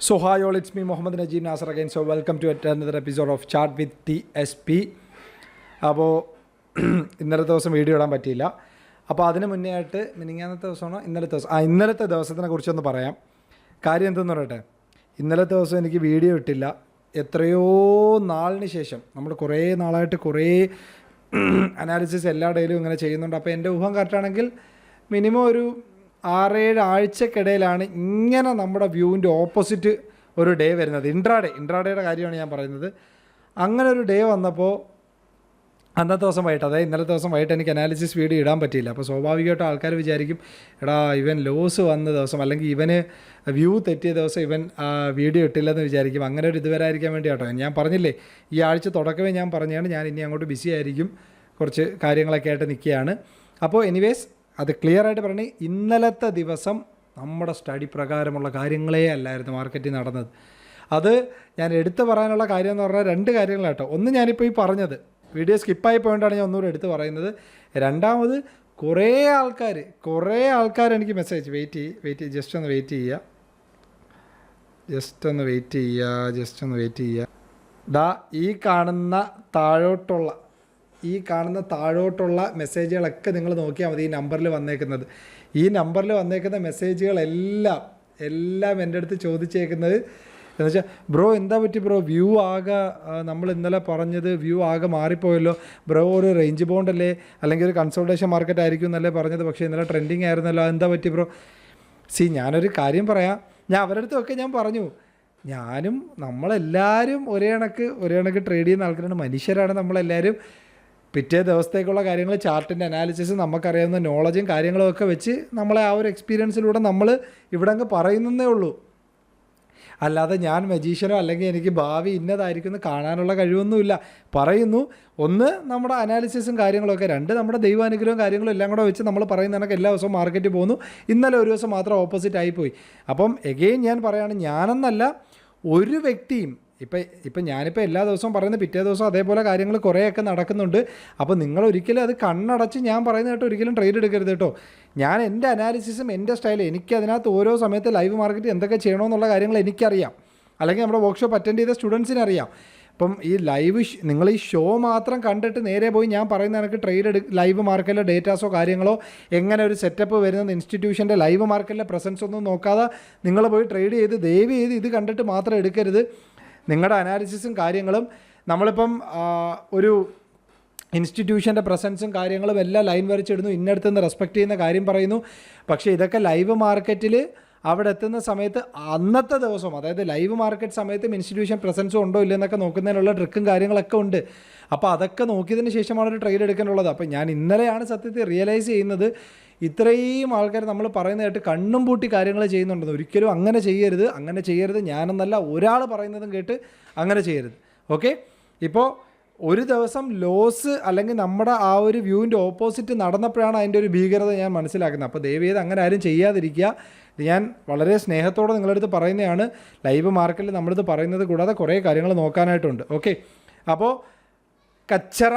So me Muhammad it's Nasar again so welcome to at another episode of episode with T S P അപ്പോൾ ഇന്നലത്തെ ദിവസം video ഇടാൻ പറ്റിയില്ല. അപ്പോൾ അതിന് മുന്നേ ആയിട്ട് മിനിങ്ങാനത്തെ ദിവസമാണോ? ഇന്നലത്തെ ദിവസം. ആ ഇന്നലത്തെ ദിവസത്തിനെ കുറിച്ചൊന്ന് പറയാം. കാര്യം എന്തെന്ന് പറയട്ടെ? ഇന്നലത്തെ ദിവസം എനിക്ക് വീഡിയോ ഇട്ടില്ല. എത്രയോ നാളിന് ശേഷം നമ്മൾ കുറേ നാളായിട്ട് കുറേ അനാലിസിസ് എല്ലാ ഡേയിലും ഇങ്ങനെ ചെയ്യുന്നുണ്ട്. അപ്പോൾ എന്റെ ഊഹം കറക്റ്റാണെങ്കിൽ മിനിമം ഒരു ആറേഴ് ആഴ്ചക്കിടയിലാണ് ഇങ്ങനെ നമ്മുടെ വ്യൂവിന്റെ ഓപ്പോസിറ്റ് ഒരു ഡേ വരുന്നത്. ഇൻട്രാഡേ. ഇൻട്രാഡേയുടെ കാര്യമാണ് ഞാൻ പറയുന്നത്. അങ്ങനെ ഒരു ഡേ വന്നപ്പോൾ അന്നത്തെ ദിവസം വൈകിട്ട് അതായത് ഇന്നലത്തെ ദിവസം വൈകിട്ട് എനിക്ക് അനാലിസിസ് വീഡിയോ ഇടാൻ പറ്റിയില്ല. അപ്പോൾ സ്വാഭാവികമായിട്ടും ആൾക്കാർ വിചാരിക്കും എടാ ഇവൻ ലോസ് വന്ന ദിവസം അല്ലെങ്കിൽ ഇവന് വ്യൂ തെറ്റിയ ദിവസം ഇവൻ വീഡിയോ ഇട്ടില്ലെന്ന് വിചാരിക്കും. അങ്ങനെ ഒരു ഇതുവരായിരിക്കാൻ വേണ്ടി കേട്ടോ ഞാൻ പറഞ്ഞില്ലേ ഈ ആഴ്ച തുടക്കമേ ഞാൻ പറഞ്ഞാണ്. ഞാൻ ഇനി അങ്ങോട്ട് ബിസി ആയിരിക്കും. കുറച്ച് കാര്യങ്ങളൊക്കെ ആയിട്ട് നിൽക്കുകയാണ്. അപ്പോൾ എനിവേസ് അത് ക്ലിയർ ആയിട്ട് പറയണേ ഇന്നലത്തെ ദിവസം നമ്മുടെ സ്റ്റഡി പ്രകാരമുള്ള കാര്യങ്ങളേ അല്ലായിരുന്നു മാർക്കറ്റിൽ നടന്നത്. അത് ഞാൻ എടുത്തു പറയാനുള്ള കാര്യം എന്ന് പറഞ്ഞാൽ രണ്ട് കാര്യങ്ങളാട്ടോ ഒന്ന് ഞാനിപ്പോൾ ഈ പറഞ്ഞത് വീഡിയോ സ്കിപ്പായി പോയിട്ടാണ് ഞാൻ ഒന്നുകൂടെ എടുത്ത് പറയുന്നത്. രണ്ടാമത് കുറേ ആൾക്കാർ കുറേ ആൾക്കാർ എനിക്ക് മെസ്സേജ് വെയിറ്റ് ചെയ്യും വെയിറ്റ് ജസ്റ്റ് ഒന്ന് വെയിറ്റ് ചെയ്യുക. ജസ്റ്റ് ഒന്ന് വെയിറ്റ് ചെയ്യുക ജസ്റ്റ് ഒന്ന് വെയിറ്റ് ചെയ്യുക. ദാ ഈ കാണുന്ന താഴോട്ടുള്ള ഈ കാണുന്ന താഴോട്ടുള്ള മെസ്സേജുകളൊക്കെ നിങ്ങൾ നോക്കിയാൽ മതി ഈ നമ്പറിൽ വന്നേക്കുന്നത്. ഈ നമ്പറിൽ വന്നേക്കുന്ന മെസ്സേജുകളെല്ലാം എല്ലാം എന്റെ അടുത്ത് ചോദിച്ചേക്കുന്നത് എന്ന് വെച്ചാൽ ബ്രോ എന്താ പറ്റി ബ്രോ? വ്യൂ ആകെ നമ്മൾ ഇന്നലെ പറഞ്ഞത് വ്യൂ ആകെ മാറിപ്പോയല്ലോ. ബ്രോ ഒരു റേഞ്ച് ബോണ്ടല്ലേ അല്ലെങ്കിൽ ഒരു കൺസൾട്ടേഷൻ മാർക്കറ്റ് ആയിരിക്കും എന്നല്ലേ പറഞ്ഞത്. പക്ഷേ ഇന്നലെ ട്രെൻഡിങ് ആയിരുന്നല്ലോ. എന്താ പറ്റി ബ്രോ? സി ഞാനൊരു കാര്യം പറയാം. ഞാൻ അവരുടെ അടുത്തൊക്കെ ഞാൻ പറഞ്ഞു. ഞാനും നമ്മളെല്ലാവരും ഒരേ കണക്ക് ഒരേ കണക്ക് ട്രേഡ് ചെയ്യുന്ന ആൾക്കാരാണ്. മനുഷ്യരാണ് നമ്മളെല്ലാവരും പിറ്റേ ദിവസത്തേക്കുള്ള കാര്യങ്ങൾ ചാർട്ടിന്റെ അനാലിസിസ് നമുക്കറിയാവുന്ന നോളജും കാര്യങ്ങളും ഒക്കെ വെച്ച് നമ്മളെ ആ ഒരു എക്സ്പീരിയൻസിലൂടെ നമ്മൾ ഇവിടെ അങ്ങ് പറയുന്നതേ ഉള്ളൂ. അല്ലാതെ ഞാൻ മജീഷ്യനോ അല്ലെങ്കിൽ എനിക്ക് ഭാവി ഇന്നതായിരിക്കും എന്ന് കാണാനുള്ള കഴിവൊന്നുമില്ല. പറയുന്നു. ഒന്ന് നമ്മുടെ അനാലിസിസും കാര്യങ്ങളൊക്കെ രണ്ട് നമ്മുടെ ദൈവാനുഗ്രഹവും കാര്യങ്ങളും എല്ലാം കൂടെ വെച്ച് നമ്മൾ പറയുന്ന കണക്ക് എല്ലാ ദിവസവും മാർക്കറ്റിൽ പോകുന്നു. ഇന്നലെ ഒരു ദിവസം മാത്രം ഓപ്പോസിറ്റ് ആയിപ്പോയി അപ്പം എഗെയിൻ ഞാൻ പറയുകയാണ് ഞാനെന്നല്ല ഒരു വ്യക്തിയും ഇപ്പം ഇപ്പം ഞാനിപ്പോൾ എല്ലാ ദിവസവും പറയുന്ന പിറ്റേ ദിവസം അതേപോലെ കാര്യങ്ങൾ കുറേയൊക്കെ നടക്കുന്നുണ്ട്. അപ്പോൾ നിങ്ങൾ ഒരിക്കലും അത് കണ്ണടച്ച് ഞാൻ പറയുന്ന കേട്ടോ ഒരിക്കലും ട്രേഡ് എടുക്കരുത് കേട്ടോ. ഞാൻ എന്റെ അനാലിസിസും എന്റെ സ്റ്റൈലും എനിക്ക് അതിനകത്ത് ഓരോ സമയത്ത് ലൈവ് മാർക്കറ്റ് എന്തൊക്കെ ചെയ്യണമെന്നുള്ള കാര്യങ്ങൾ എനിക്കറിയാം. അല്ലെങ്കിൽ നമ്മുടെ വർക്ക്ഷോപ്പ് അറ്റൻഡ് ചെയ്ത സ്റ്റുഡൻസിന് അറിയാം. അപ്പം ഈ ലൈവ് നിങ്ങൾ ഈ ഷോ മാത്രം കണ്ടിട്ട് നേരെ പോയി ഞാൻ പറയുന്ന എനിക്ക് ട്രേഡ് എടു ലൈവ് മാർക്കറ്റിലെ ഡേറ്റാസോ കാര്യങ്ങളോ എങ്ങനെ ഒരു സെറ്റപ്പ് വരുന്നത് ഇൻസ്റ്റിറ്റ്യൂഷന്റെ ലൈവ് മാർക്കറ്റിലെ പ്രസൻസ് ഒന്നും നോക്കാതെ നിങ്ങൾ പോയി ട്രേഡ് ചെയ്ത് ദയവ് ചെയ്ത് ഇത് കണ്ടിട്ട് മാത്രം എടുക്കരുത്. നിങ്ങളുടെ അനാലിസിസും കാര്യങ്ങളും നമ്മളിപ്പം ഒരു ഇൻസ്റ്റിറ്റ്യൂഷന്റെ പ്രസൻസും കാര്യങ്ങളും എല്ലാം ലൈൻ വരച്ചിടുന്നു. ഇന്നടുത്ത് നിന്ന് റെസ്പെക്റ്റ് ചെയ്യുന്ന കാര്യം പറയുന്നു. പക്ഷേ ഇതൊക്കെ ലൈവ് മാർക്കറ്റിൽ അവിടെ എത്തുന്ന സമയത്ത് അന്നത്തെ ദിവസം അതായത് ലൈവ് മാർക്കറ്റ് സമയത്തും ഇൻസ്റ്റിറ്റ്യൂഷൻ പ്രസൻസും ഉണ്ടോ ഇല്ലെന്നൊക്കെ നോക്കുന്നതിനുള്ള ട്രിക്കും കാര്യങ്ങളൊക്കെ ഉണ്ട്. അപ്പോൾ അതൊക്കെ നോക്കിയതിന് ശേഷമാണ് ഒരു ട്രേഡ് എടുക്കാനുള്ളത്. അപ്പോൾ ഞാൻ ഇന്നലെയാണ് സത്യത്തിൽ റിയലൈസ് ചെയ്യുന്നത്. ഇത്രയും ആൾക്കാർ നമ്മൾ പറയുന്നത് കേട്ട് കണ്ണും പൂട്ടി കാര്യങ്ങൾ ചെയ്യുന്നുണ്ടെന്ന് ഒരിക്കലും അങ്ങനെ ചെയ്യരുത് അങ്ങനെ ചെയ്യരുത് ഞാനെന്നല്ല ഒരാൾ പറയുന്നതും കേട്ട് അങ്ങനെ ചെയ്യരുത്. ഓക്കെ ഇപ്പോൾ ഒരു ദിവസം ലോസ് അല്ലെങ്കിൽ നമ്മുടെ ആ ഒരു വ്യൂവിന്റെ ഓപ്പോസിറ്റ് നടന്നപ്പോഴാണ് അതിന്റെ ഒരു ഭീകരത ഞാൻ മനസ്സിലാക്കുന്നത്. അപ്പോൾ ദയവ് ചെയ്ത് അങ്ങനെ ആരും ചെയ്യാതിരിക്കുക. ഞാൻ വളരെ സ്നേഹത്തോടെ നിങ്ങളടുത്ത് പറയുന്നതാണ്. ലൈവ് മാർക്കറ്റിൽ നമ്മളിത് പറയുന്നത് കൂടാതെ കുറേ കാര്യങ്ങൾ നോക്കാനായിട്ടുണ്ട്. ഓക്കെ അപ്പോൾ കച്ചറ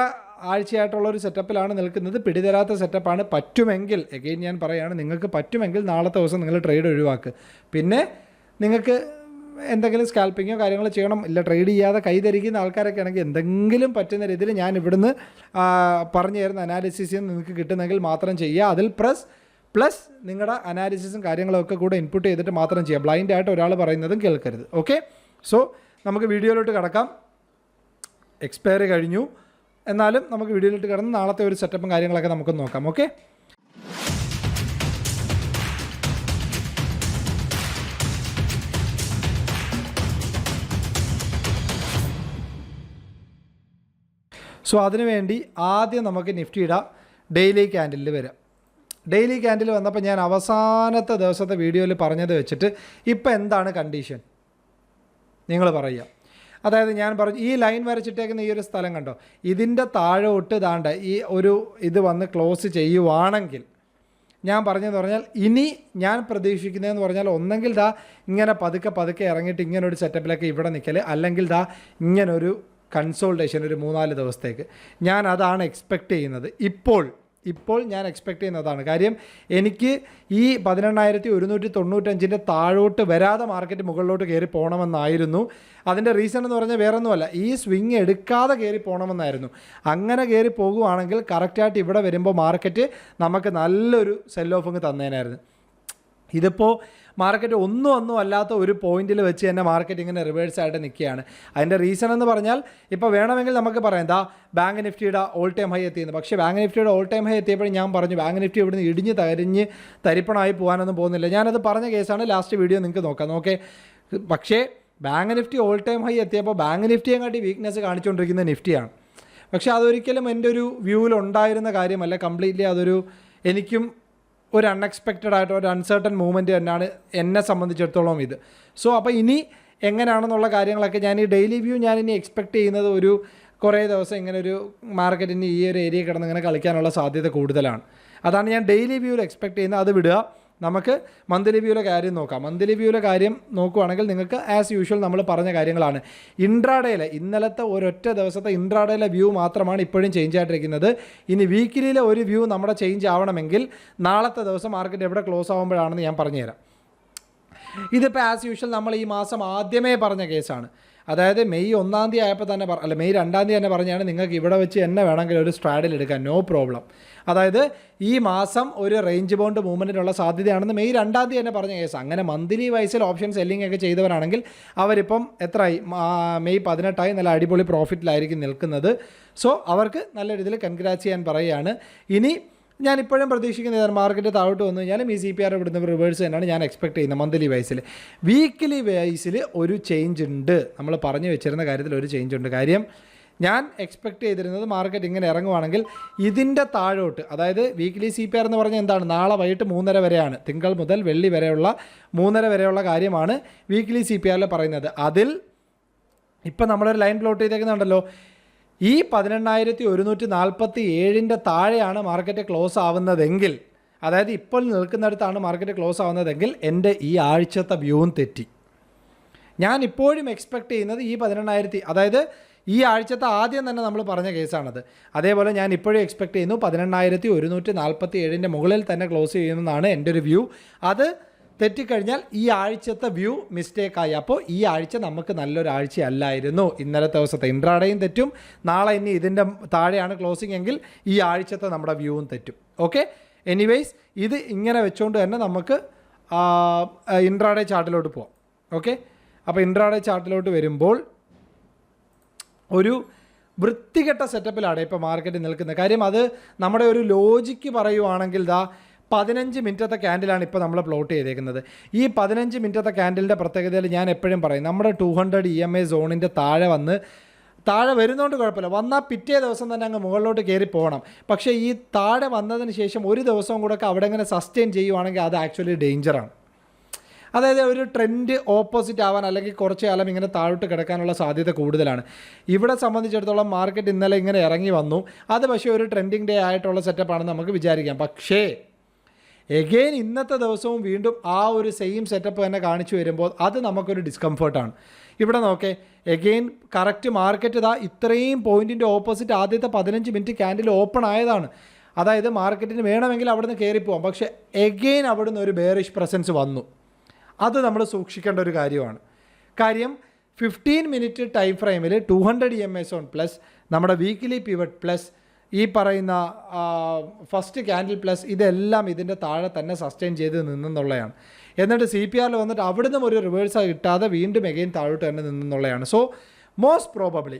ആഴ്ചയായിട്ടുള്ള ഒരു സെറ്റപ്പിലാണ് നിൽക്കുന്നത്. പിടിതരാത്ത സെറ്റപ്പാണ് പറ്റുമെങ്കിൽ എഗെയിൻ ഞാൻ പറയുകയാണ് നിങ്ങൾക്ക് പറ്റുമെങ്കിൽ നാളത്തെ ദിവസം നിങ്ങൾ ട്രേഡ് ഒഴിവാക്കുക പിന്നെ നിങ്ങൾക്ക് എന്തെങ്കിലും സ്കാൽപ്പിങ്ങോ കാര്യങ്ങളോ ചെയ്യണം ഇല്ല ട്രേഡ് ചെയ്യാതെ കൈതരിക്കുന്ന ആൾക്കാരൊക്കെ ആണെങ്കിൽ എന്തെങ്കിലും പറ്റുന്ന രീതിയിൽ ഞാൻ ഇവിടുന്ന് പറഞ്ഞു തരുന്ന അനാലിസിസ് നിങ്ങൾക്ക് കിട്ടുന്നെങ്കിൽ മാത്രം ചെയ്യുക. അതിൽ പ്രസ് പ്ലസ് നിങ്ങളുടെ അനാലിസിസും കാര്യങ്ങളൊക്കെ കൂടെ ഇൻപുട്ട് ചെയ്തിട്ട് മാത്രം ചെയ്യുക. ബ്ലൈൻഡ് ആയിട്ട് ഒരാൾ പറയുന്നതും കേൾക്കരുത്. ഓക്കെ സോ നമുക്ക് വീഡിയോയിലോട്ട് കിടക്കാം. എക്സ്പയറി കഴിഞ്ഞു. എന്നാലും നമുക്ക് വീഡിയോയിലിട്ട് കിടന്ന് നാളത്തെ ഒരു സെറ്റപ്പും കാര്യങ്ങളൊക്കെ നമുക്ക് നോക്കാം ഓക്കെ സോ അതിനുവേണ്ടി ആദ്യം നമുക്ക് നിഫ്റ്റിയുടെ ഡെയിലി ക്യാൻഡിലിൽ വരാം. ഡെയിലി ക്യാൻഡിൽ വന്നപ്പോൾ ഞാൻ അവസാനത്തെ ദിവസത്തെ വീഡിയോയിൽ പറഞ്ഞത് വെച്ചിട്ട് ഇപ്പം എന്താണ് കണ്ടീഷൻ നിങ്ങൾ പറയുക. അതായത് ഞാൻ പറഞ്ഞു ഈ ലൈൻ വരച്ചിട്ടേക്കുന്ന ഈ ഒരു സ്ഥലം കണ്ടോ? ഇതിന്റെ താഴോട്ട് താണ്ട ഈ ഒരു ഇത് വന്ന് ക്ലോസ് ചെയ്യുവാണെങ്കിൽ ഞാൻ പറഞ്ഞതെന്ന് പറഞ്ഞാൽ ഇനി ഞാൻ പ്രതീക്ഷിക്കുന്നതെന്ന് പറഞ്ഞാൽ ഒന്നെങ്കിൽ ദാ ഇങ്ങനെ പതുക്കെ പതുക്കെ ഇറങ്ങിയിട്ട് ഇങ്ങനെ ഒരു സെറ്റപ്പിലൊക്കെ ഇവിടെ നിൽക്കൽ അല്ലെങ്കിൽ ദാ ഇങ്ങനൊരു കൺസോൾട്ടേഷൻ ഒരു മൂന്നാൽ ദിവസത്തേക്ക്. ഞാൻ അതാണ് എക്സ്പെക്റ്റ് ചെയ്യുന്നത്. ഇപ്പോൾ ഇപ്പോൾ ഞാൻ എക്സ്പെക്ട് ചെയ്യുന്നതാണ്. കാര്യം എനിക്ക് ഈ പതിനെണ്ണായിരത്തി ഒരുന്നൂറ്റി തൊണ്ണൂറ്റഞ്ചിന്റെ താഴോട്ട് വരാതെ മാർക്കറ്റ് മുകളിലോട്ട് കയറി പോകണമെന്നായിരുന്നു അതിന്റെ റീസൺ എന്ന് പറഞ്ഞാൽ വേറെ ഒന്നുമല്ല ഈ സ്വിങ് എടുക്കാതെ കയറി പോകണമെന്നായിരുന്നു അങ്ങനെ കയറി പോകുവാണെങ്കിൽ കറക്റ്റായിട്ട് ഇവിടെ വരുമ്പോൾ മാർക്കറ്റ് നമുക്ക് നല്ലൊരു സെൽ ഓഫിങ് തന്നേനായിരുന്നു. ഇതിപ്പോൾ മാർക്കറ്റ് ഒന്നും ഒന്നും അല്ലാത്ത ഒരു പോയിന്റിൽ വെച്ച് തന്നെ മാർക്കറ്റ് ഇങ്ങനെ റിവേഴ്സ് ആയിട്ട് നിൽക്കുകയാണ്. അതിന്റെ റീസൺ എന്ന് പറഞ്ഞാൽ ഇപ്പോൾ വേണമെങ്കിൽ നമുക്ക് പറയാം എന്താ ബാങ്ക് നിഫ്റ്റിയുടെ ഓൾ ടൈം ഹൈ എത്തിയെന്ന്. പക്ഷേ ബാങ്ക് നിഫ്റ്റിയുടെ ഓൾ ടൈം ഹൈ എത്തിയപ്പോൾ ഞാൻ പറഞ്ഞു ബാങ്ക് നിഫ്റ്റി ഇവിടുന്ന് ഇടിഞ്ഞ് തരിഞ്ഞ് തരിപ്പണമായി പോകാനൊന്നും പോകുന്നില്ല. ഞാനത് പറഞ്ഞ കേസാണ് ലാസ്റ്റ് വീഡിയോ നിങ്ങൾക്ക് നോക്കാം നോക്കേ പക്ഷേ Bank Nifty all time high എത്തിയപ്പോൾ ബാങ്ക് നിഫ്റ്റിയെ കാട്ടി വീക്ക്നെസ് കാണിച്ചുകൊണ്ടിരിക്കുന്ന നിഫ്റ്റിയാണ് പക്ഷേ അതൊരിക്കലും എന്റെ ഒരു വ്യൂവിൽ ഉണ്ടായിരുന്ന കാര്യമല്ല കംപ്ലീറ്റ്ലി അതൊരു എനിക്കും ഒരു അൺഎക്സ്പെക്റ്റഡ് ആയിട്ട് ഒരു അൺസർട്ടൺ മൂവ്മെന്റ് തന്നെയാണ് എന്നെ സംബന്ധിച്ചിടത്തോളം ഇത്. സോ അപ്പോൾ ഇനി എങ്ങനെയാണെന്നുള്ള കാര്യങ്ങളൊക്കെ ഞാൻ ഈ ഡെയിലി വ്യൂ ഞാൻ ഇനി എക്സ്പെക്ട് ചെയ്യുന്നത് ഒരു കുറേ ദിവസം ഇങ്ങനെ ഒരു മാർക്കറ്റിന് ഈ ഒരു ഏരിയ കിടന്ന് ഇങ്ങനെ കളിക്കാനുള്ള സാധ്യത കൂടുതലാണ്. അതാണ് ഞാൻ ഡെയിലി വ്യൂവിൽ എക്സ്പെക്ട് ചെയ്യുന്നത്. അത് വിടുക. നമുക്ക് മന്ത്ലി വ്യൂവിലെ കാര്യം നോക്കാം. മന്ത്ലി വ്യൂവിലെ കാര്യം നോക്കുവാണെങ്കിൽ നിങ്ങൾക്ക് ആസ് യൂഷ്വൽ നമ്മൾ പറഞ്ഞ കാര്യങ്ങളാണ്. ഇൻട്രാഡേയിലെ ഇന്നലത്തെ ഒരൊറ്റ ദിവസത്തെ ഇൻട്രാഡേയിലെ വ്യൂ മാത്രമാണ് ഇപ്പോഴും ചേഞ്ച് ആയിട്ടിരിക്കുന്നത്. ഇനി വീക്കിലിയിലെ ഒരു വ്യൂ നമ്മുടെ ചേഞ്ച് ആവണമെങ്കിൽ നാളത്തെ ദിവസം മാർക്കറ്റ് എവിടെ ക്ലോസ് ആകുമ്പോഴാണെന്ന് ഞാൻ പറഞ്ഞുതരാം. ഇതിപ്പോൾ ആസ് യൂഷ്വൽ നമ്മൾ ഈ മാസം ആദ്യമേ പറഞ്ഞ കേസാണ് അതായത് മെയ് ഒന്നാം തീയതി ആയപ്പോൾ തന്നെ പറ അല്ല മെയ് രണ്ടാം തീയതി തന്നെ പറഞ്ഞാണ് നിങ്ങൾക്ക് ഇവിടെ വെച്ച് എന്നെ വേണമെങ്കിൽ ഒരു സ്ട്രാഡിൽ എടുക്കാൻ. നോ പ്രോബ്ലം അതായത് ഈ മാസം ഒരു റേഞ്ച് ബോണ്ട് മൂവ്മെന്റിനുള്ള സാധ്യതയാണെന്ന് മെയ് രണ്ടാം തീയതി തന്നെ പറഞ്ഞ കേസ് അങ്ങനെ മന്ത്ലി വൈസിൽ ഓപ്ഷൻ സെല്ലിംഗ് ഒക്കെ ചെയ്തവരാണെങ്കിൽ അവരിപ്പം എത്രയായി? മെയ് പതിനെട്ടായി നല്ല അടിപൊളി പ്രോഫിറ്റിലായിരിക്കും നിൽക്കുന്നത്. സോ അവർക്ക് നല്ല രീതിയിൽ കൺഗ്രാറ്റ് ചെയ്യാൻ പറയുകയാണ്. ഇനി ഞാൻ ഇപ്പോഴും പ്രതീക്ഷിക്കുന്നത് മാർക്കറ്റ് താഴോട്ട് വന്നു കഴിഞ്ഞാലും ഈ സി പി ആർ ഇവിടുന്ന് റിവേഴ്സ് തന്നെയാണ് ഞാൻ എക്സ്പെക്ട് ചെയ്യുന്നത് മന്ത്ലി വൈസിൽ വീക്കിലി വൈസിൽ ഒരു ചേഞ്ച് ഉണ്ട്. നമ്മൾ പറഞ്ഞു വെച്ചിരുന്ന കാര്യത്തിൽ ഒരു ചേഞ്ച് ഉണ്ട്. കാര്യം ഞാൻ എക്സ്പെക്ട് ചെയ്തിരുന്നത് മാർക്കറ്റ് ഇങ്ങനെ ഇറങ്ങുവാണെങ്കിൽ ഇതിന്റെ താഴോട്ട് അതായത് വീക്കിലി സി പി ആർ എന്ന് പറഞ്ഞാൽ എന്താണ്? നാളെ വൈകിട്ട് മൂന്നര വരെയാണ്. തിങ്കൾ മുതൽ വെള്ളി വരെയുള്ള മൂന്നര വരെയുള്ള കാര്യമാണ് വീക്കിലി സി പി ആറിൽ പറയുന്നത്. അതിൽ ഇപ്പം നമ്മളൊരു ലൈൻ പ്ലോട്ട് ചെയ്തേക്കുന്നുണ്ടല്ലോ ഈ പതിനെണ്ണായിരത്തി ഒരുന്നൂറ്റി നാൽപ്പത്തി ഏഴിന്റെ താഴെയാണ് മാർക്കറ്റ് ക്ലോസ് ആവുന്നതെങ്കിൽ അതായത് ഇപ്പോൾ നിൽക്കുന്നിടത്താണ് മാർക്കറ്റ് ക്ലോസ് ആവുന്നതെങ്കിൽ എന്റെ ഈ ആഴ്ചത്തെ വ്യൂവും തെറ്റി. ഞാൻ ഇപ്പോഴും എക്സ്പെക്റ്റ് ചെയ്യുന്നത് ഈ പതിനെണ്ണായിരത്തി അതായത് ഈ ആഴ്ചത്തെ ആദ്യം തന്നെ നമ്മൾ പറഞ്ഞ കേസാണത്. അതേപോലെ ഞാൻ ഇപ്പോഴും എക്സ്പെക്റ്റ് ചെയ്യുന്നു പതിനെണ്ണായിരത്തി ഒരുന്നൂറ്റി നാൽപ്പത്തി ഏഴിന്റെ മുകളിൽ തന്നെ ക്ലോസ് ചെയ്യുന്നതാണ് എന്റെ ഒരു വ്യൂ. അത് തെറ്റിക്കഴിഞ്ഞാൽ ഈ ആഴ്ചത്തെ വ്യൂ മിസ്റ്റേക്കായി. അപ്പോൾ ഈ ആഴ്ച നമുക്ക് നല്ലൊരു ആഴ്ചയല്ലായിരുന്നു ഇന്നലത്തെ ദിവസത്തെ ഇൻട്രാഡേയും തെറ്റും നാളെ ഇനി ഇതിന്റെ താഴെയാണ് ക്ലോസിംഗ് എങ്കിൽ ഈ ആഴ്ചത്തെ നമ്മുടെ വ്യൂവും തെറ്റും. ഓക്കെ എനിവേയ്സ് ഇത് ഇങ്ങനെ വെച്ചുകൊണ്ട് തന്നെ നമുക്ക് ഇൻട്രാഡേ ചാർട്ടിലോട്ട് പോവാം. ഓക്കെ അപ്പോൾ ഇൻട്രാഡേ ചാർട്ടിലോട്ട് വരുമ്പോൾ ഒരു വൃത്തികെട്ട സെറ്റപ്പിലാണ് ഇപ്പോൾ മാർക്കറ്റ് നിൽക്കുന്നത്. കാര്യം അത് നമ്മുടെ ഒരു ലോജിക്ക് പറയുവാണെങ്കിൽ ദാ പതിനഞ്ച് മിനിറ്റത്തെ ക്യാൻഡിലാണ് ഇപ്പോൾ നമ്മൾ പ്ലോട്ട് ചെയ്തേക്കുന്നത്. ഈ പതിനഞ്ച് മിനിറ്റത്തെ ക്യാൻഡിലിന്റെ പ്രത്യേകതയിൽ ഞാൻ എപ്പോഴും പറയും നമ്മുടെ two hundred E M I സോണിന്റെ താഴെ വന്ന് താഴെ വരുന്നതുകൊണ്ട് കുഴപ്പമില്ല. വന്നാൽ പിറ്റേ ദിവസം തന്നെ അങ്ങ് മുകളിലോട്ട് കയറി പോകണം. പക്ഷേ ഈ താഴെ വന്നതിന് ശേഷം ഒരു ദിവസവും കൂടെ അവിടെ ഇങ്ങനെ സസ്റ്റെയിൻ ചെയ്യുവാണെങ്കിൽ അത് ആക്ച്വലി ഡേഞ്ചറാണ് അതായത് ഒരു ട്രെൻഡ് ഓപ്പോസിറ്റ് ആവാൻ അല്ലെങ്കിൽ കുറച്ച് കാലം ഇങ്ങനെ താഴോട്ട് കിടക്കാനുള്ള സാധ്യത കൂടുതലാണ്. ഇവിടെ സംബന്ധിച്ചിടത്തോളം മാർക്കറ്റ് ഇന്നലെ ഇങ്ങനെ ഇറങ്ങി വന്നു. അത് പക്ഷേ ഒരു ട്രെൻഡിങ് ഡേ ആയിട്ടുള്ള സെറ്റപ്പാണെന്ന് നമുക്ക് വിചാരിക്കാം. പക്ഷേ എഗെയിൻ ഇന്നത്തെ ദിവസവും വീണ്ടും ആ ഒരു സെയിം സെറ്റപ്പ് തന്നെ കാണിച്ചു വരുമ്പോൾ അത് നമുക്കൊരു ഡിസ്കംഫർട്ടാണ് ഇവിടെ നോക്കേ എഗെയിൻ കറക്റ്റ് മാർക്കറ്റ് ഇതാ ഇത്രയും പോയിന്റിന്റെ ഓപ്പോസിറ്റ് ആദ്യത്തെ പതിനഞ്ച് മിനിറ്റ് ക്യാൻഡിൽ ഓപ്പൺ ആയതാണ്. അതായത് മാർക്കറ്റിന് വേണമെങ്കിൽ അവിടുന്ന് കയറിപ്പോവാം പോവാം. പക്ഷേ എഗെയിൻ അവിടുന്ന് ഒരു ബേറിഷ് പ്രസൻസ് വന്നു. അത് നമ്മൾ സൂക്ഷിക്കേണ്ട ഒരു കാര്യമാണ്. കാര്യം ഫിഫ്റ്റീൻ മിനിറ്റ് ടൈം ഫ്രെയിമിൽ two hundred E M S on plus നമ്മുടെ വീക്കിലി പിവറ്റ് പ്ലസ് ഈ പറയുന്ന ഫസ്റ്റ് ക്യാൻഡിൽ പ്ലസ് ഇതെല്ലാം ഇതിന്റെ താഴെ തന്നെ സസ്റ്റെയിൻ ചെയ്ത് നിന്നെന്നുള്ളതാണ് എന്നിട്ട് സി പി ആറിൽ വന്നിട്ട് അവിടുന്ന് ഒരു റിവേഴ്സ് കിട്ടാതെ വീണ്ടും എഗെയിൻ താഴോട്ട് തന്നെ നിന്നെന്നുള്ളതാണ് സോ മോസ്റ്റ് പ്രോബബ്ലി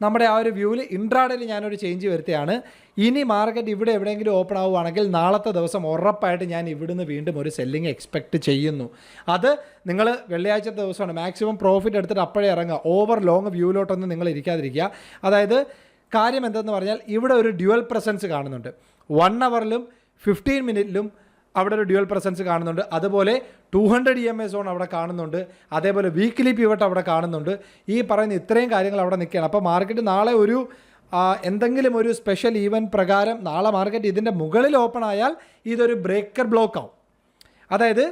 നമ്മുടെ ആ ഒരു വ്യൂവിൽ ഇൻട്രാഡയിൽ ഞാനൊരു ചേഞ്ച് വരുത്തിയാണ്. ഇനി മാർക്കറ്റ് ഇവിടെ എവിടെയെങ്കിലും ഓപ്പൺ ആവുകയാണെങ്കിൽ നാളത്തെ ദിവസം ഉറപ്പായിട്ട് ഞാൻ ഇവിടുന്ന് വീണ്ടും ഒരു സെല്ലിംഗ് എക്സ്പെക്റ്റ് ചെയ്യുന്നു. അത് നിങ്ങൾ വെള്ളിയാഴ്ച ദിവസമാണ്. മാക്സിമം പ്രോഫിറ്റ് എടുത്തിട്ട് അപ്പോഴേ ഇറങ്ങുക. ഓവർ ലോങ് വ്യൂവിലോട്ടൊന്നും നിങ്ങൾ ഇരിക്കാതിരിക്കുക അതായത് കാര്യം എന്തെന്ന് പറഞ്ഞാൽ ഇവിടെ ഒരു ഡ്യുവൽ പ്രസൻസ് കാണുന്നുണ്ട്. വൺ അവറിലും ഫിഫ്റ്റീൻ മിനിറ്റിലും അവിടെ ഒരു ഡ്യുവൽ പ്രസൻസ് കാണുന്നുണ്ട്. അതുപോലെ two hundred E M A zone അവിടെ കാണുന്നുണ്ട്. അതേപോലെ വീക്കിലി പിവട്ട് അവിടെ കാണുന്നുണ്ട്. ഈ പറയുന്ന ഇത്രയും കാര്യങ്ങൾ അവിടെ നിൽക്കുകയാണ്. അപ്പോൾ മാർക്കറ്റ് നാളെ ഒരു എന്തെങ്കിലും ഒരു സ്പെഷ്യൽ ഈവന്റ് പ്രകാരം നാളെ മാർക്കറ്റ് ഇതിന്റെ മുകളിൽ ഓപ്പൺ ആയാൽ ഇതൊരു ബ്രേക്കർ ബ്ലോക്ക് ആവും. അതായത്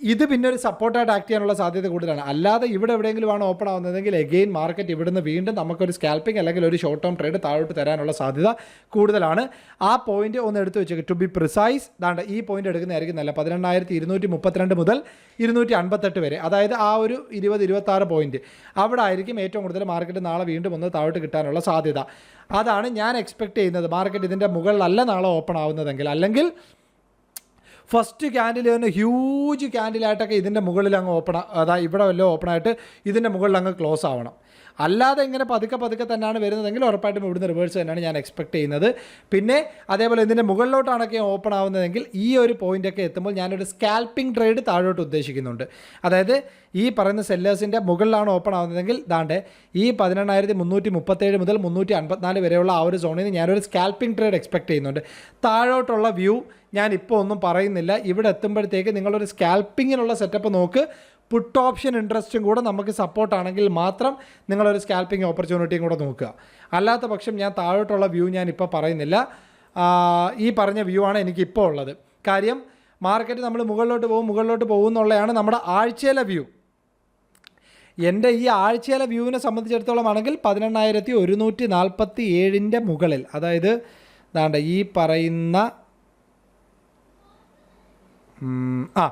ഇത് പിന്നെ ഒരു സപ്പോർട്ടായിട്ട് ആക്ട് ചെയ്യാനുള്ള സാധ്യത കൂടുതലാണ്. അല്ലാതെ ഇവിടെ എവിടെയെങ്കിലും ആണ് ഓപ്പൺ ആവുന്നതെങ്കിൽ എഗെയിൻ മാർക്കറ്റ് ഇവിടുന്ന് വീണ്ടും നമുക്കൊരു സ്കാൽപ്പിംഗ് അല്ലെങ്കിൽ ഒരു ഷോർട്ട് ടേം ട്രേഡ് താഴോട്ട് തരാനുള്ള സാധ്യത കൂടുതലാണ്. ആ പോയിന്റ് ഒന്ന് എടുത്തു വെച്ചേക്ക്. ടു ബി പ്രിസൈസ് ദാണ്ട് ഈ പോയിന്റ് എടുക്കുന്നതായിരിക്കും നല്ല പതിനെണ്ണായിരത്തി ഇരുന്നൂറ്റി മുപ്പത്തിരണ്ട് മുതൽ ഇരുന്നൂറ്റി അൻപത്തെട്ട് വരെ. അതായത് ആ ഒരു ഇരുപത് ഇരുപത്താറ് പോയിന്റ് അവിടെ ആയിരിക്കും ഏറ്റവും കൂടുതൽ മാർക്കറ്റ് നാളെ വീണ്ടും ഒന്ന് താഴോട്ട് കിട്ടാനുള്ള സാധ്യത. അതാണ് ഞാൻ എക്സ്പെക്ട് ചെയ്യുന്നത്. മാർക്കറ്റ് ഇതിന്റെ മുകളിലല്ല നാളെ ഓപ്പൺ ആവുന്നതെങ്കിൽ. അല്ലെങ്കിൽ ഫസ്റ്റ് ക്യാൻഡിൽ തന്നെ ഹ്യൂജ് ക്യാൻഡിലായിട്ടൊക്കെ ഇതിന്റെ മുകളിൽ അങ്ങ് ഓപ്പൺ അതാ ഇവിടെ വല്ലതും ഓപ്പൺ ആയിട്ട് ഇതിന്റെ മുകളിൽ അങ്ങ് ക്ലോസ് ആവണം. അല്ലാതെ ഇങ്ങനെ പതുക്കെ പതുക്കെ തന്നെയാണ് വരുന്നതെങ്കിൽ ഉറപ്പായിട്ടും ഇവിടുന്ന് റിവേഴ്സ് തന്നെയാണ് ഞാൻ എക്സ്പെക്ട് ചെയ്യുന്നത്. പിന്നെ അതേപോലെ ഇതിന്റെ മുകളിലോട്ടാണൊക്കെ ഓപ്പൺ ആവുന്നതെങ്കിൽ ഈ ഒരു പോയിന്റൊക്കെ എത്തുമ്പോൾ ഞാനൊരു സ്കാൽപ്പിംഗ് ട്രേഡ് താഴോട്ട് ഉദ്ദേശിക്കുന്നുണ്ട്. അതായത് ഈ പറയുന്ന സെല്ലേഴ്സിന്റെ മുകളിലാണ് ഓപ്പൺ ആവുന്നതെങ്കിൽ ദാണ്ട് ഈ പതിനെണ്ണായിരത്തി മുന്നൂറ്റി മുപ്പത്തേഴ് മുതൽ മുന്നൂറ്റി അൻപത്തിനാല് വരെയുള്ള ആ ഒരു സോണിൽ നിന്ന് ഞാനൊരു സ്കാൽപ്പിംഗ് ട്രേഡ് എക്സ്പെക്ട് ചെയ്യുന്നുണ്ട്. താഴോട്ടുള്ള വ്യൂ ഞാൻ ഇപ്പോൾ ഒന്നും പറയുന്നില്ല. ഇവിടെ എത്തുമ്പോഴത്തേക്ക് നിങ്ങളൊരു സ്കാൽപ്പിങ്ങിനുള്ള സെറ്റപ്പ് നോക്ക്. പുട്ട് ഓപ്ഷൻ ഇൻട്രസ്റ്റും കൂടെ നമുക്ക് സപ്പോർട്ടാണെങ്കിൽ മാത്രം നിങ്ങളൊരു സ്കാൽപ്പിംഗ് ഓപ്പർച്യൂണിറ്റിയും കൂടെ നോക്കുക. അല്ലാത്ത പക്ഷം ഞാൻ താഴോട്ടുള്ള വ്യൂ ഞാൻ ഇപ്പോൾ പറയുന്നില്ല. ഈ പറഞ്ഞ വ്യൂ ആണ് എനിക്കിപ്പോൾ ഉള്ളത്. കാര്യം മാർക്കറ്റ് നമ്മൾ മുകളിലോട്ട് പോകും മുകളിലോട്ട് പോകും എന്നുള്ളതാണ് നമ്മുടെ ആഴ്ചയിലെ വ്യൂ എന്റെ ഈ ആഴ്ചയിലെ വ്യൂവിനെ സംബന്ധിച്ചിടത്തോളം ആണെങ്കിൽ പതിനെണ്ണായിരത്തി ഒരുന്നൂറ്റി നാൽപ്പത്തി ഏഴിന്റെ മുകളിൽ അതായത് ദാണ്ട ഈ പറയുന്ന ആ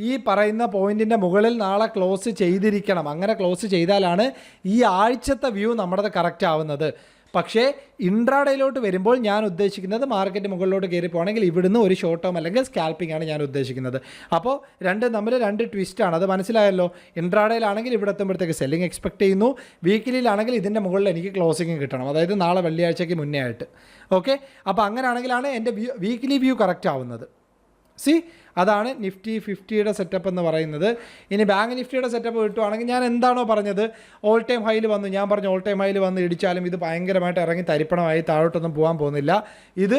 ഈ പറയുന്ന പോയിന്റിന്റെ മുകളിൽ നാളെ ക്ലോസ് ചെയ്തിരിക്കണം. അങ്ങനെ ക്ലോസ് ചെയ്താലാണ് ഈ ആഴ്ചത്തെ വ്യൂ നമ്മുടെ കറക്റ്റ് ആവുന്നത്. പക്ഷേ ഇൻട്രാഡേയിലോട്ട് വരുമ്പോൾ ഞാൻ ഉദ്ദേശിക്കുന്നത് മാർക്കറ്റ് മുകളിലോട്ട് കയറി പോകണമെങ്കിൽ ഇവിടുന്ന് ഒരു ഷോർട്ട് ടേം അല്ലെങ്കിൽ സ്കാൽപ്പിംഗ് ആണ് ഞാൻ ഉദ്ദേശിക്കുന്നത്. അപ്പോൾ രണ്ട് തമ്മിൽ രണ്ട് ട്വിസ്റ്റ് ആണ്. അത് മനസ്സിലായല്ലോ? ഇൻട്രാഡേയിലാണെങ്കിൽ ഇവിടെ എത്തുമ്പോഴത്തേക്ക് സെല്ലിംഗ് എക്സ്പെക്ട് ചെയ്യുന്നു. വീക്കിലിയിലാണെങ്കിൽ ഇതിന്റെ മുകളിൽ എനിക്ക് ക്ലോസിംഗ് കിട്ടണം. അതായത് നാളെ വെള്ളിയാഴ്ചയ്ക്ക് മുന്നേ ആയിട്ട്. ഓക്കെ അപ്പോൾ അങ്ങനെയാണെങ്കിലാണ് എന്റെ വീക്കിലി വ്യൂ കറക്റ്റ് ആവുന്നത്. സി അതാണ് നിഫ്റ്റി ഫിഫ്റ്റിയുടെ സെറ്റപ്പ് എന്ന് പറയുന്നത്. ഇനി ബാങ്ക് നിഫ്റ്റിയുടെ സെറ്റപ്പ് കിട്ടുവാണെങ്കിൽ ഞാൻ എന്താണോ പറഞ്ഞത് ഓൾ ടൈം ഹൈയിൽ വന്നു. ഞാൻ പറഞ്ഞു ഓൾ ടൈം ഹൈയിൽ വന്ന് ഇടിച്ചാലും ഇത് ഭയങ്കരമായിട്ട് ഇറങ്ങി തരിപ്പണമായി താഴോട്ടൊന്നും പോകാൻ പോകുന്നില്ല. ഇത്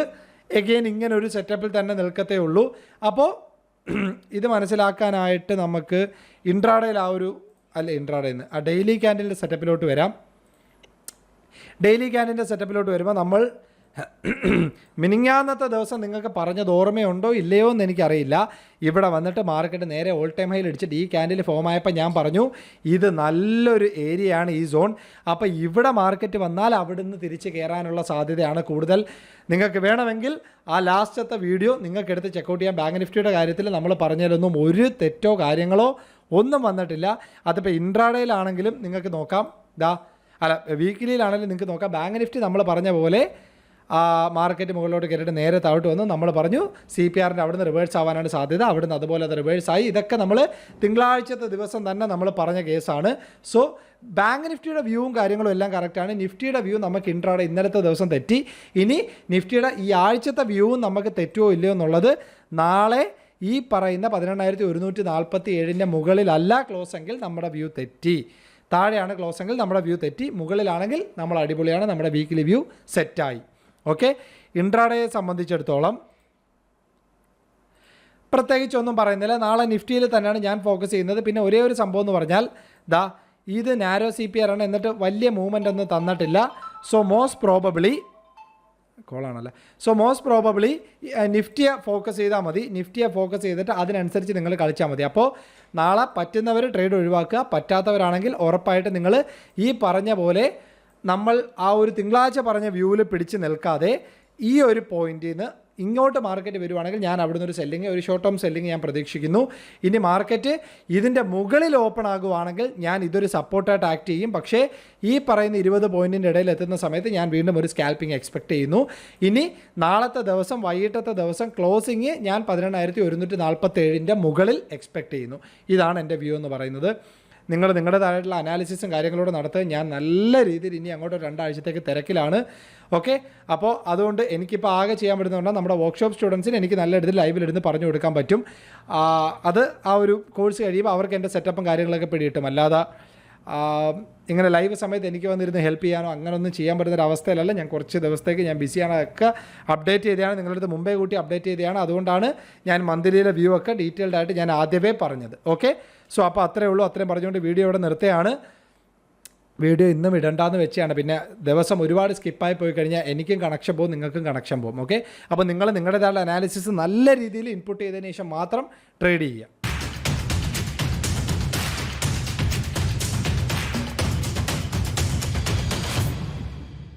എഗെയിൻ ഇങ്ങനെ ഒരു സെറ്റപ്പിൽ തന്നെ നിൽക്കത്തേ ഉള്ളൂ. അപ്പോൾ ഇത് മനസ്സിലാക്കാനായിട്ട് നമുക്ക് ഇൻട്രാഡേയിൽ ആ ഒരു അല്ല ഇൻട്രാഡയിൽ നിന്ന് ആ ഡെയിലി ക്യാൻഡിലിന്റെ സെറ്റപ്പിലോട്ട് വരാം. ഡെയിലി ക്യാൻഡിന്റെ സെറ്റപ്പിലോട്ട് വരുമ്പോൾ നമ്മൾ മിനിങ്ങാന്നത്തെ ദിവസം നിങ്ങൾക്ക് പറഞ്ഞത് ഓർമ്മയുണ്ടോ ഇല്ലയോ എന്ന് എനിക്കറിയില്ല. ഇവിടെ വന്നിട്ട് മാർക്കറ്റ് നേരെ ഓൾ ടൈം ഹൈയിൽ അടിച്ചിട്ട് ഈ ക്യാൻഡിൽ ഫോം ആയപ്പോൾ ഞാൻ പറഞ്ഞു ഇത് നല്ലൊരു ഏരിയയാണ് ഈ സോൺ അപ്പോൾ ഇവിടെ മാർക്കറ്റ് വന്നാൽ അവിടുന്ന് തിരിച്ച് കയറാനുള്ള സാധ്യതയാണ് കൂടുതൽ. നിങ്ങൾക്ക് വേണമെങ്കിൽ ആ ലാസ്റ്റത്തെ വീഡിയോ നിങ്ങൾക്ക് എടുത്ത് ചെക്കൗട്ട് ചെയ്യാം. ബാങ്ക് നിഫ്റ്റിയുടെ കാര്യത്തിൽ നമ്മൾ പറഞ്ഞതിലൊന്നും ഒരു തെറ്റോ കാര്യങ്ങളോ ഒന്നും വന്നിട്ടില്ല. അതിപ്പോൾ ഇൻട്രാഡേയിലാണെങ്കിലും നിങ്ങൾക്ക് നോക്കാം. ദാ അല്ല വീക്കിലിയിലാണെങ്കിലും നിങ്ങൾക്ക് നോക്കാം. ബാങ്ക് നിഫ്റ്റി നമ്മൾ പറഞ്ഞ പോലെ മാർക്കറ്റ് മുകളിലോട്ട് കയറിയിട്ട് നേരെ താഴോട്ട് വന്നു നമ്മൾ പറഞ്ഞു സി പി ആറിന്റെ അവിടുന്ന് റിവേഴ്സ് ആവാനാണ് സാധ്യത. അവിടുന്ന് അതുപോലെ അത് റിവേഴ്സ് ആയി. ഇതൊക്കെ നമ്മൾ തിങ്കളാഴ്ചത്തെ ദിവസം തന്നെ നമ്മൾ പറഞ്ഞ കേസാണ്. സോ ബാങ്ക് നിഫ്റ്റിയുടെ വ്യൂവും കാര്യങ്ങളും എല്ലാം കറക്റ്റാണ് നിഫ്റ്റിയുടെ വ്യൂ നമുക്ക് ഇൻട്രാടെ ഇന്നലത്തെ ദിവസം തെറ്റി. ഇനി നിഫ്റ്റിയുടെ ഈ ആഴ്ചത്തെ വ്യൂവും നമുക്ക് തെറ്റുമോ ഇല്ലയോ എന്നുള്ളത് നാളെ ഈ പറയുന്ന പതിനെണ്ണായിരത്തി ഒരുന്നൂറ്റി നാൽപ്പത്തി ഏഴിന്റെ മുകളിലല്ല ക്ലോസ് എങ്കിൽ നമ്മുടെ വ്യൂ തെറ്റി. താഴെയാണ് ക്ലോസ് എങ്കിൽ നമ്മുടെ വ്യൂ തെറ്റി. മുകളിലാണെങ്കിൽ നമ്മൾ അടിപൊളിയാണ്. നമ്മുടെ വീക്കിലി വ്യൂ സെറ്റായി ഓക്കെ? ഇൻട്രാഡയെ സംബന്ധിച്ചിടത്തോളം പ്രത്യേകിച്ച് ഒന്നും പറയുന്നില്ല. നാളെ നിഫ്റ്റിയിൽ തന്നെയാണ് ഞാൻ ഫോക്കസ് ചെയ്യുന്നത്. പിന്നെ ഒരേ ഒരു സംഭവം എന്ന് പറഞ്ഞാൽ ദാ ഇത് നാരോ സി പി ആർ ആണ്. എന്നിട്ട് വലിയ മൂവ്മെന്റ് ഒന്നും തന്നിട്ടില്ല. സോ മോസ്റ്റ് പ്രോബബിളി കോളാണല്ലേ സോ മോസ്റ്റ് പ്രോബബിളി നിഫ്റ്റിയെ ഫോക്കസ് ചെയ്താൽ മതി. നിഫ്റ്റിയെ ഫോക്കസ് ചെയ്തിട്ട് അതിനനുസരിച്ച് നിങ്ങൾ കളിച്ചാൽ മതി. അപ്പോൾ നാളെ പറ്റുന്നവർ ട്രേഡ് ഒഴിവാക്കുക. പറ്റാത്തവരാണെങ്കിൽ ഉറപ്പായിട്ട് നിങ്ങൾ ഈ പറഞ്ഞ പോലെ നമ്മൾ ആ ഒരു തിങ്കളാഴ്ച പറഞ്ഞ വ്യൂവിൽ പിടിച്ച് നിൽക്കാതെ ഈ ഒരു പോയിന്റിൽ നിന്ന് ഇങ്ങോട്ട് മാർക്കറ്റ് വരുവാണെങ്കിൽ ഞാൻ അവിടുന്ന് ഒരു സെല്ലിങ് ഒരു ഷോർട്ട് ടേം സെല്ലിങ് ഞാൻ പ്രതീക്ഷിക്കുന്നു. ഇനി മാർക്കറ്റ് ഇതിന്റെ മുകളിൽ ഓപ്പൺ ആകുവാണെങ്കിൽ ഞാൻ ഇതൊരു സപ്പോർട്ടായിട്ട് ആക്ട് ചെയ്യും. പക്ഷേ ഈ പറയുന്ന ഇരുപത് പോയിന്റിന്റെ ഇടയിൽ എത്തുന്ന സമയത്ത് ഞാൻ വീണ്ടും ഒരു സ്കാൽപ്പിംഗ് എക്സ്പെക്ട് ചെയ്യുന്നു. ഇനി നാളത്തെ ദിവസം വൈകിട്ടത്തെ ദിവസം ക്ലോസിങ് ഞാൻ പതിനെണ്ണായിരത്തി ഒരുന്നൂറ്റി നാൽപ്പത്തേഴിന്റെ മുകളിൽ എക്സ്പെക്ട് ചെയ്യുന്നു. ഇതാണ് എന്റെ വ്യൂ എന്ന് പറയുന്നത്. നിങ്ങൾ നിങ്ങളുടേതായിട്ടുള്ള അനാലിസിസും കാര്യങ്ങളോട് നടത്തുക. ഞാൻ നല്ല രീതിയിൽ ഇനി അങ്ങോട്ട് രണ്ടാഴ്ചത്തേക്ക് തിരക്കിലാണ്. ഓക്കെ അപ്പോൾ അതുകൊണ്ട് എനിക്കിപ്പോൾ ആകെ ചെയ്യാൻ പറ്റുന്നതുകൊണ്ട് നമ്മുടെ വർക്ക്ഷോപ്പ് സ്റ്റുഡൻസിന് എനിക്ക് നല്ല രീതിയിൽ ലൈവിലിരുന്ന് പറഞ്ഞു കൊടുക്കാൻ പറ്റും. അത് ആ ഒരു കോഴ്സ് കഴിയുമ്പോൾ അവർക്ക് എന്റെ സെറ്റപ്പും കാര്യങ്ങളൊക്കെ പിടികിട്ടും. അല്ലാതെ ഇങ്ങനെ ലൈവ് സമയത്ത് എനിക്ക് വന്നിരുന്ന് ഹെൽപ്പ് ചെയ്യാനോ അങ്ങനൊന്നും ചെയ്യാൻ പറ്റുന്ന ഒരു അവസ്ഥയിലല്ല. ഞാൻ കുറച്ച് ദിവസത്തേക്ക് ഞാൻ ബിസിയാണ് ഒക്കെ അപ്ഡേറ്റ് ചെയ്തതാണ്. നിങ്ങളുടെ അടുത്ത് മുമ്പേ കൂട്ടി അപ്ഡേറ്റ് ചെയ്തതാണ്. അതുകൊണ്ടാണ് ഞാൻ മന്ത്ലിയിലെ വ്യൂ ഒക്കെ ഡീറ്റെയിൽഡ് ആയിട്ട് ഞാൻ ആദ്യമേ പറഞ്ഞത്. ഓക്കെ സോ അപ്പോൾ അത്രയേ ഉള്ളൂ. അത്രയും പറഞ്ഞുകൊണ്ട് വീഡിയോ ഇവിടെ നിർത്തുകയാണ്. വീഡിയോ ഇന്നും ഇടണ്ടാന്ന് വെച്ചാണ്. പിന്നെ ദിവസം ഒരുപാട് സ്കിപ്പായി പോയി കഴിഞ്ഞാൽ എനിക്കും കണക്ഷൻ പോകും നിങ്ങൾക്കും കണക്ഷൻ പോകും. ഓക്കെ അപ്പോൾ നിങ്ങൾ നിങ്ങളുടേതായുള്ള അനാലിസിസ് നല്ല രീതിയിൽ ഇൻപുട്ട് ചെയ്തതിന് ശേഷം മാത്രം ട്രേഡ് ചെയ്യുക.